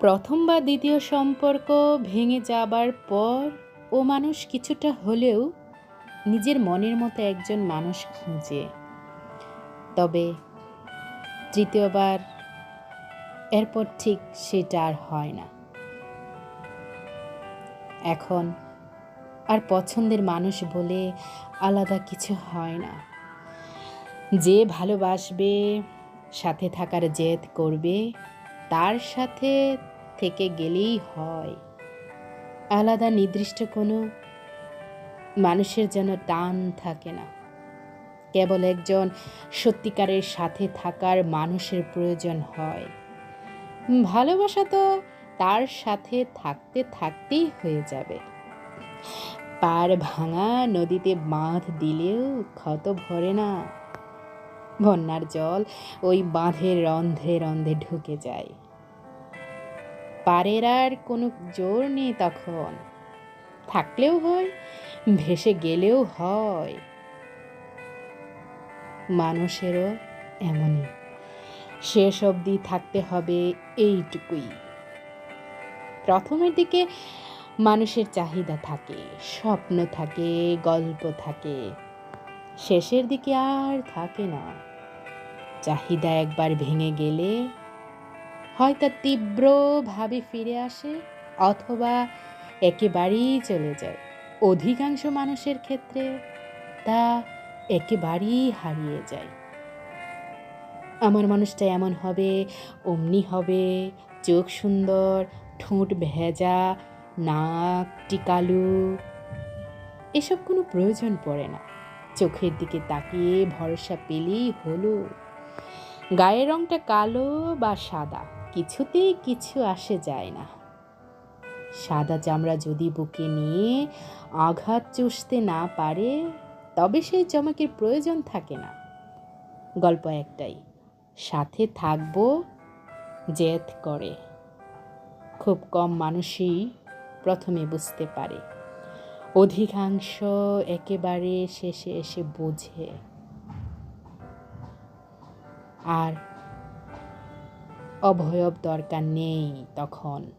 প্রথম বা দ্বিতীয় সম্পর্ক ভেঙে যাবার পর ও মানুষ কিছুটা হলেও নিজের মনের মতো একজন মানুষ খুঁজে। তবে তৃতীয়বার, এরপর ঠিক সেটা আর হয় না। এখন আর পছন্দের মানুষ বলে আলাদা কিছু হয় না। যে ভালোবাসবে, সাথে থাকার জেদ করবে তার সাথে থেকে গেলেই হয়। আলাদা নির্দিষ্ট কোনো মানুষের যেন টান থাকে না। কেবল একজন সত্যিকারের সাথে থাকার মানুষের প্রয়োজন হয়। ভালোবাসা তো তার সাথে থাকতে থাকতেই হয়ে যাবে। পার ভাঙা নদীতে বাঁধ দিলেও ক্ষত ভরে না। বন্যার জল ওই বাঁধের রন্ধে রন্ধে ঢুকে যায়। পারের আর কোনো জোর নেই তখন। থাকলেও হয়, ভেসে গেলেও হয়। মানুষেরও এমনই। শেষ অবধি থাকতে হবে এইটুকুই। প্রথমের দিকে মানুষের চাহিদা থাকে, স্বপ্ন থাকে, গল্প থাকে। শেষের দিকে আর থাকে না। চাহিদা একবার ভেঙে গেলে হয় তা তীব্রভাবে ফিরে আসে অথবা একেবারেই চলে যায়। অধিকাংশ মানুষের ক্ষেত্রে তা একেবারেই হারিয়ে যায়। আমার মানুষটা এমন হবে, অমনি হবে, চোখ সুন্দর, ঠোঁট ভেজা, নাক টিকালু, এসব কোনো প্রয়োজন পড়ে না। চোখের দিকে তাকিয়ে ভরসা পেলেই হলো। গায়ের রংটা কালো বা সাদা, কিছুতেই কিছু আসে যায় না। সাদা চামড়া যদি বুকে নিয়ে আঘাত চুষতে না পারে, তবে সেই চমকের প্রয়োজন থাকে না। গল্প একটাই, সাথে থাকব, জেদ করে। খুব কম মানুষই প্রথমে বুঝতে পারে। অধিকাংশ একেবারে শেষে এসে বোঝে। আর অভয়ব দরকার নেই তখন।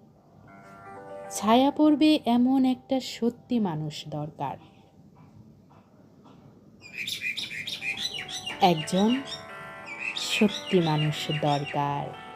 ছায়া পড়বে এমন একটা সত্যি মানুষ দরকার। একজন সত্যি মানুষ দরকার।